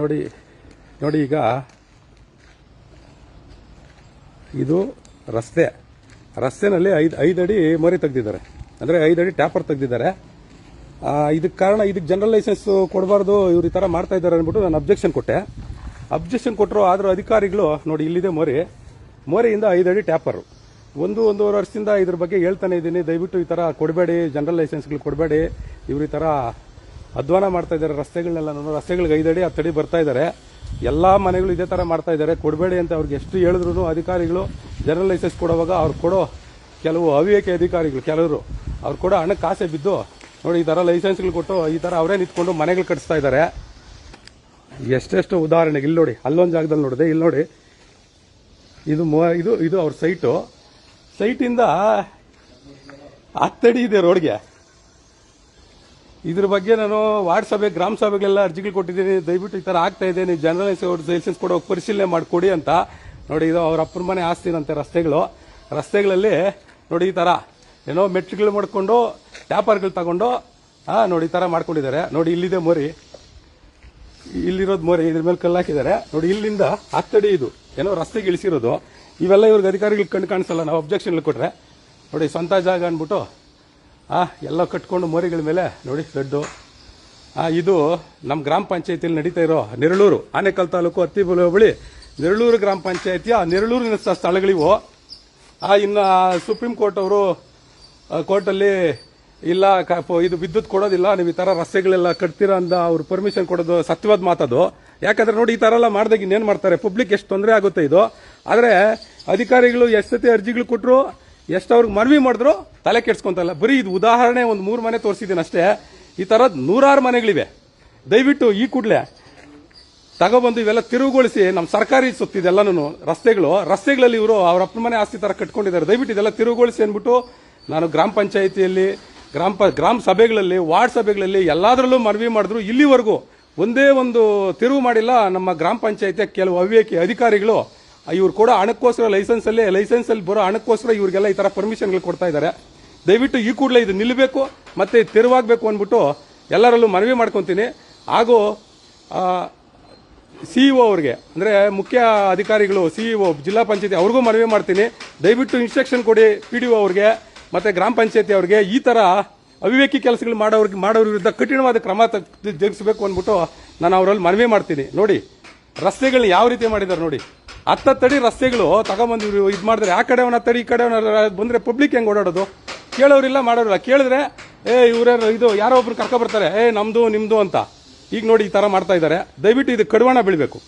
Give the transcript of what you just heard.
ನೋಡಿ ನೋಡಿ ಈಗ ಇದು ರಸ್ತೆ. ರಸ್ತೆನಲ್ಲಿ ಐದು ಐದು ಅಡಿ ಮರಿ ತೆಗ್ದಿದ್ದಾರೆ. ಅಂದರೆ ಐದು ಅಡಿ ಟ್ಯಾಪರ್ ತೆಗ್ದಿದ್ದಾರೆ. ಇದಕ್ಕೆ ಕಾರಣ ಇದಕ್ಕೆ ಜನರಲ್ ಲೈಸೆನ್ಸ್ ಕೊಡಬಾರ್ದು, ಇವ್ರು ಈ ಥರ ಮಾಡ್ತಾ ಇದ್ದಾರೆ ಅಂದ್ಬಿಟ್ಟು ನಾನು ಅಬ್ಜೆಕ್ಷನ್ ಕೊಟ್ಟೆ. ಅಬ್ಜೆಕ್ಷನ್ ಕೊಟ್ಟರು, ಆದರೂ ಅಧಿಕಾರಿಗಳು, ನೋಡಿ, ಇಲ್ಲಿದೆ ಮೊರೆ. ಮೊರೆಯಿಂದ ಐದು ಅಡಿ ಟ್ಯಾಪರು. ಒಂದು, ಒಂದೂವರೆ ವರ್ಷದಿಂದ ಇದ್ರ ಬಗ್ಗೆ ಹೇಳ್ತಾನೆ ಇದ್ದೀನಿ. ದಯವಿಟ್ಟು ಈ ಥರ ಕೊಡಬೇಡಿ, ಜನರಲ್ ಲೈಸೆನ್ಸ್ಗಳು ಕೊಡಬೇಡಿ. ಇವ್ರ ಈ ಥರ ಅಧ್ವಾನ ಮಾಡ್ತಾ ಇದ್ದಾರೆ ರಸ್ತೆಗಳನ್ನೆಲ್ಲ. ರಸ್ತೆಗಳಿಗೆ ಐದಡಿ, ಹತ್ತಡಿ ಬರ್ತಾ ಇದ್ದಾರೆ. ಎಲ್ಲ ಮನೆಗಳು ಇದೇ ಥರ ಮಾಡ್ತಾ ಇದ್ದಾರೆ. ಕೊಡಬೇಡಿ ಅಂತ ಅವ್ರಿಗೆ ಎಷ್ಟು ಹೇಳಿದ್ರು ಅಧಿಕಾರಿಗಳು ಜನರಲ್ ಲೈಸೆನ್ಸ್ ಕೊಡುವಾಗ ಅವ್ರು ಕೊಡೋ ಕೆಲವು ಅವಿವೇಕಿ ಅಧಿಕಾರಿಗಳು, ಕೆಲವರು, ಅವ್ರು ಕೊಡೋ ಹಣಕ್ಕೆ ಕಾಸೆ ಬಿದ್ದು, ನೋಡಿ ಈ ಥರ ಲೈಸೆನ್ಸ್ಗಳು ಕೊಟ್ಟು ಈ ಥರ ಅವರೇ ನಿಂತ್ಕೊಂಡು ಮನೆಗಳು ಕಟ್ಸ್ತಾ ಇದ್ದಾರೆ. ಎಷ್ಟೆಷ್ಟು ಉದಾಹರಣೆಗೆ ಇಲ್ಲಿ ನೋಡಿ, ಅಲ್ಲೊಂದು ಜಾಗದಲ್ಲಿ ನೋಡಿದೆ, ಇಲ್ಲಿ ನೋಡಿ. ಇದು ಇದು ಇದು ಅವ್ರ ಸೈಟು. ಸೈಟಿಂದ ಹತ್ತಡಿ ಇದೆ ರೋಡ್ಗೆ. ಇದ್ರ ಬಗ್ಗೆ ನಾನು ವಾರ್ಡ್ ಸಭೆ, ಗ್ರಾಮ ಸಭೆಗಳೆಲ್ಲ ಅರ್ಜಿಗಳು ಕೊಟ್ಟಿದ್ದೀನಿ. ದಯವಿಟ್ಟು ಈ ಥರ ಆಗ್ತಾ ಇದೆ. ನೀವು ಜನರಲ್ ಲೈಸೆನ್ಸ್ ಕೊಡೋ ಪರಿಶೀಲನೆ ಮಾಡಿಕೊಡಿ ಅಂತ. ನೋಡಿ, ಇದು ಅವ್ರ ಅಪ್ಪನ ಮನೆ ಆಸ್ತಿನಂತೆ ರಸ್ತೆಗಳು. ರಸ್ತೆಗಳಲ್ಲಿ ನೋಡಿ, ಈ ಥರ ಏನೋ ಮೆಟ್ಲುಗಳು ಮಾಡ್ಕೊಂಡು ಟ್ಯಾಪರ್ಗಳು ತಗೊಂಡು, ಆ, ನೋಡಿ, ಈ ಥರ ಮಾಡ್ಕೊಂಡಿದ್ದಾರೆ. ನೋಡಿ, ಇಲ್ಲಿದೆ ಮೋರಿ. ಇಲ್ಲಿರೋದು ಮೋರಿ, ಇದ್ರ ಮೇಲೆ ಕಲ್ಲು ಹಾಕಿದ್ದಾರೆ. ನೋಡಿ, ಇಲ್ಲಿಂದ ಹತ್ತಡಿ ಇದು. ಏನೋ ರಸ್ತೆಗೆ ಇಳಿಸಿರೋದು. ಇವೆಲ್ಲ ಇವ್ರಿಗೆ ಅಧಿಕಾರಿಗಳು ಕಣ್ಣು ಕಾಣಿಸಲ್ಲ. ನಾವು ಅಬ್ಜೆಕ್ಷನ್ ಕೊಟ್ಟರೆ ನೋಡಿ, ಸ್ವಂತ ಜಾಗ ಅಂದ್ಬಿಟ್ಟು ಎಲ್ಲ ಕಟ್ಕೊಂಡು ಮೋರಿಗಳ ಮೇಲೆ ನೋಡಿ ಬೆಡ್ಡು ಆ, ಇದು ನಮ್ಮ ಗ್ರಾಮ ಪಂಚಾಯತಿಯಲ್ಲಿ ನಡೀತಾ ಇರೋ ನೆರಳೂರು, ಆನೇಕಲ್ ತಾಲೂಕು ಹತ್ತಿ ಬಳಿ ನೆರಳೂರು ಗ್ರಾಮ ಪಂಚಾಯತಿಯ ನೆರಳೂರಿನ ಸ್ಥಳಗಳಿವು. ಆ, ಇನ್ನು ಸುಪ್ರೀಂ ಕೋರ್ಟ್ ಅವರು ಕೋರ್ಟಲ್ಲಿ ಇಲ್ಲ ಇದು ವಿದ್ಯುತ್ ಕೊಡೋದಿಲ್ಲ, ನೀವು ಈ ಥರ ರಸ್ತೆಗಳೆಲ್ಲ ಕಟ್ತೀರಾ ಅಂತ ಅವ್ರು ಪರ್ಮಿಷನ್ ಕೊಡೋದು ಸತ್ಯವಾದ ಮಾತದು ಯಾಕಂದ್ರೆ ನೋಡಿ, ಈ ಥರ ಎಲ್ಲ ಮಾಡಿದಾಗ ಇನ್ನೇನು ಮಾಡ್ತಾರೆ? ಪಬ್ಲಿಕ್ ಎಷ್ಟು ತೊಂದರೆ ಆಗುತ್ತೆ ಇದು. ಆದರೆ ಅಧಿಕಾರಿಗಳು ಎಷ್ಟು ಅರ್ಜಿಗಳು ಕೊಟ್ಟರು ಎಷ್ಟು ಅವ್ರಿಗೆ ಮನವಿ ಮಾಡಿದ್ರು ತಲೆ ಕೆಡ್ಸ್ಕೊಂತಲ್ಲ. ಬರೀ ಇದು ಉದಾಹರಣೆ ಒಂದು ಮೂರು ಮನೆ ತೋರಿಸಿದ್ದೀನಿ ಅಷ್ಟೇ. ಈ ಥರದ್ದು ನೂರಾರು ಮನೆಗಳಿವೆ. ದಯವಿಟ್ಟು ಈ ಕೂಡಲೇ ತಗೊಬಂದು ಇವೆಲ್ಲ ತಿರುವುಗೊಳಿಸಿ ನಮ್ಮ ಸರ್ಕಾರಿ ಸುತ್ತಿದೆಲ್ಲನೂ ರಸ್ತೆಗಳು. ರಸ್ತೆಗಳಲ್ಲಿ ಇವರು ಅವ್ರ ಅಪ್ಪನ ಮನೆ ಆಸ್ತಿ ಥರ ಕಟ್ಕೊಂಡಿದ್ದಾರೆ. ದಯವಿಟ್ಟು ಇದೆಲ್ಲ ತಿರುವುಗೊಳಿಸಿ ಅಂದ್ಬಿಟ್ಟು ನಾನು ಗ್ರಾಮ ಪಂಚಾಯಿತಿಯಲ್ಲಿ, ಗ್ರಾಮ ಪ, ಗ್ರಾಮ ಸಭೆಗಳಲ್ಲಿ, ವಾರ್ಡ್ ಸಭೆಗಳಲ್ಲಿ ಎಲ್ಲದರಲ್ಲೂ ಮನವಿ ಮಾಡಿದ್ರು. ಇಲ್ಲಿವರೆಗೂ ಒಂದೇ ಒಂದು ತಿರುವು ಮಾಡಿಲ್ಲ ನಮ್ಮ ಗ್ರಾಮ ಪಂಚಾಯಿತಿಯ ಕೆಲವು ಅವ್ಯಕಿ ಅಧಿಕಾರಿಗಳು. ಇವ್ರು ಕೂಡ ಹಣಕ್ಕೋಸ್ಕರ ಲೈಸೆನ್ಸ್ ಅಲ್ಲಿ ಲೈಸೆನ್ಸ್ ಅಲ್ಲಿ ಬರೋ ಹಣಕ್ಕೋಸ್ಕರ ಇವರಿಗೆಲ್ಲ ಈ ತರ ಪರ್ಮಿಷನ್ಗಳು ಕೊಡ್ತಾ ಇದ್ದಾರೆ ದಯವಿಟ್ಟು ಈ ಕೂಡಲೇ ಇದು ನಿಲ್ಲಬೇಕು ಮತ್ತೆ ತೆರವಾಗಬೇಕು ಅಂದ್ಬಿಟ್ಟು ಎಲ್ಲರಲ್ಲೂ ಮನವಿ ಮಾಡ್ಕೊತೀನಿ. ಹಾಗೂ ಆ, ಸಿಇಒ ಅವ್ರಿಗೆ ಅಂದ್ರೆ ಮುಖ್ಯ ಅಧಿಕಾರಿಗಳು ಸಿಇಒ ಜಿಲ್ಲಾ ಪಂಚಾಯತಿ ಅವ್ರಿಗೂ ಮನವಿ ಮಾಡ್ತೀನಿ. ದಯವಿಟ್ಟು ಇನ್ಸ್ಟ್ರಕ್ಷನ್ ಕೊಡಿ ಪಿ ಡಿ ಒ ಅವ್ರಿಗೆ ಮತ್ತೆ ಗ್ರಾಮ ಪಂಚಾಯತಿ ಅವ್ರಿಗೆ. ಈ ತರ ಅವಿವೇಕಿ ಕೆಲಸಗಳು ಮಾಡೋರಿಗೆ ಮಾಡೋರ ವಿರುದ್ಧ ಕಠಿಣವಾದ ಕ್ರಮ ಜರುಗಿಸಬೇಕು ಅಂದ್ಬಿಟ್ಟು ನಾನು ಅವರಲ್ಲಿ ಮನವಿ ಮಾಡ್ತೀನಿ. ನೋಡಿ ರಸ್ತೆಗಳು ಯಾವ ರೀತಿ ಮಾಡಿದ್ದಾರೆ ನೋಡಿ. ಹತ್ತತ್ತಡಿ ರಸ್ತೆಗಳು ತಗೊಂಬಂದು ಇದು ಮಾಡಿದ್ರೆ ಆ ಕಡೆ ಅವನ ತಡಿ, ಈ ಕಡೆ ಬಂದ್ರೆ ಪಬ್ಲಿಕ್ ಹೆಂಗೆ ಓಡಾಡೋದು? ಕೇಳೋರಿಲ್ಲ ಮಾಡೋರಿಲ್ಲ. ಕೇಳಿದ್ರೆ, ಏ ಇವರೇ ಇದು, ಯಾರೋ ಒಬ್ರು ಕರ್ಕೊಬರ್ತಾರೆ ಏ ನಮ್ಮದು ನಿಮ್ಮದು ಅಂತ. ಈಗ ನೋಡಿ ಈ ಥರ ಮಾಡ್ತಾ ಇದ್ದಾರೆ. ದಯವಿಟ್ಟು ಇದು ಕಡಿವಾಣ ಬೀಳಬೇಕು.